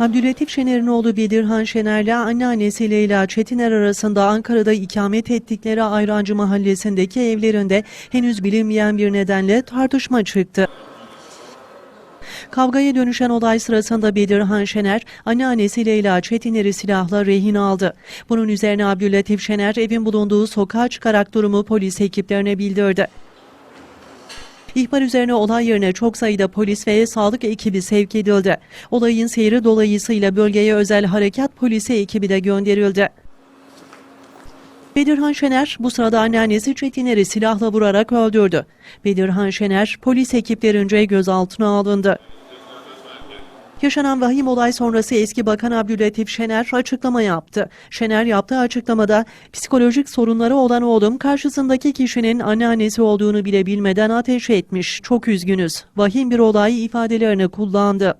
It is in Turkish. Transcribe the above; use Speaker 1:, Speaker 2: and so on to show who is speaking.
Speaker 1: Abdülatif Şener'in oğlu Bedirhan Şener'le anneannesi Leyla Çetiner arasında Ankara'da ikamet ettikleri Ayrancı mahallesindeki evlerinde henüz bilinmeyen bir nedenle tartışma çıktı. Kavgaya dönüşen olay sırasında Bedirhan Şener, anneannesi Leyla Çetiner'i silahla rehin aldı. Bunun üzerine Abdülatif Şener evin bulunduğu sokağa çıkarak durumu polis ekiplerine bildirdi. İhbar üzerine olay yerine çok sayıda polis ve sağlık ekibi sevk edildi. Olayın seyri dolayısıyla bölgeye özel harekat polisi ekibi de gönderildi. Bedirhan Şener bu sırada anneannesi Çetiner'i silahla vurarak öldürdü. Bedirhan Şener polis ekiplerince gözaltına alındı. Yaşanan vahim olay sonrası eski bakan Abdülatif Şener açıklama yaptı. Şener yaptığı açıklamada psikolojik sorunları olan oğlum karşısındaki kişinin anneannesi olduğunu bile bilmeden ateş etmiş. Çok üzgünüz. Vahim bir olay ifadelerini kullandı.